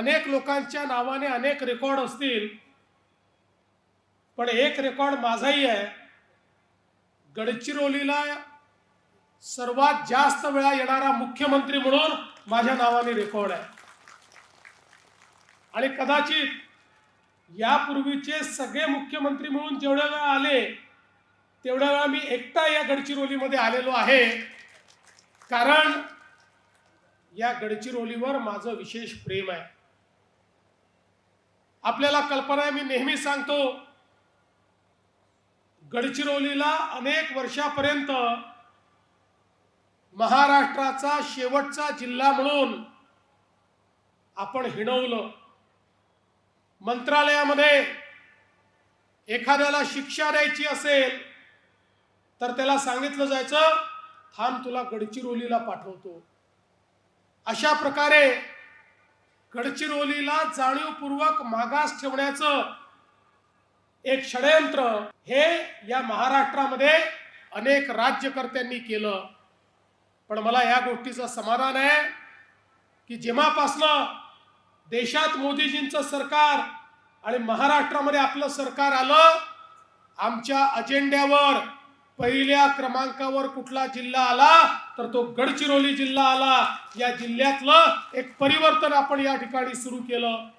अनेक लोकांच्या नावाने अनेक रेकॉर्ड असतील. पण एक रेकॉर्ड माझाही आहे. गडचिरोलीला सर्वात जास्त वेळा येणारा मुख्यमंत्री म्हणून माझ्या नावाने रेकॉर्ड आहे. आणि कदाचित यापूर्वीचे सगळे मुख्यमंत्री म्हणून जेवढ्या वेळा आले तेवढ्या वेळा मी एकटा या गडचिरोलीमध्ये आलेलो आहे. कारण या गडचिरोलीवर माझं विशेष प्रेम आहे. आपल्याला कल्पना आहे मी नेहमी सांगतो गडचिरोलीला अनेक वर्षापर्यंत महाराष्ट्राचा शेवटचा जिल्हा म्हणून आपण हिणवलं. मंत्रालयामध्ये एखाद्याला शिक्षा द्यायची असेल तर त्याला सांगितलं जायचं थांब तुला गडचिरोलीला पाठवतो. अशा प्रकारे गडचिरोलीला जाणीवपूर्वक मागास ठेवण्याचं एक षडयंत्र हे या महाराष्ट्रामध्ये अनेक राज्यकर्त्यांनी केलं. पण मला या गोष्टीचं समाधान आहे की जेव्हापासनं देशात मोदीजींचं सरकार आणि महाराष्ट्रामध्ये आपलं सरकार आलं आमच्या अजेंड्यावर पहिल्या क्रमांकावर कुठला जिल्हा आला तर तो गडचिरोली जिल्हा आला. या जिल्ह्यातलं एक परिवर्तन आपण या ठिकाणी सुरू केलं.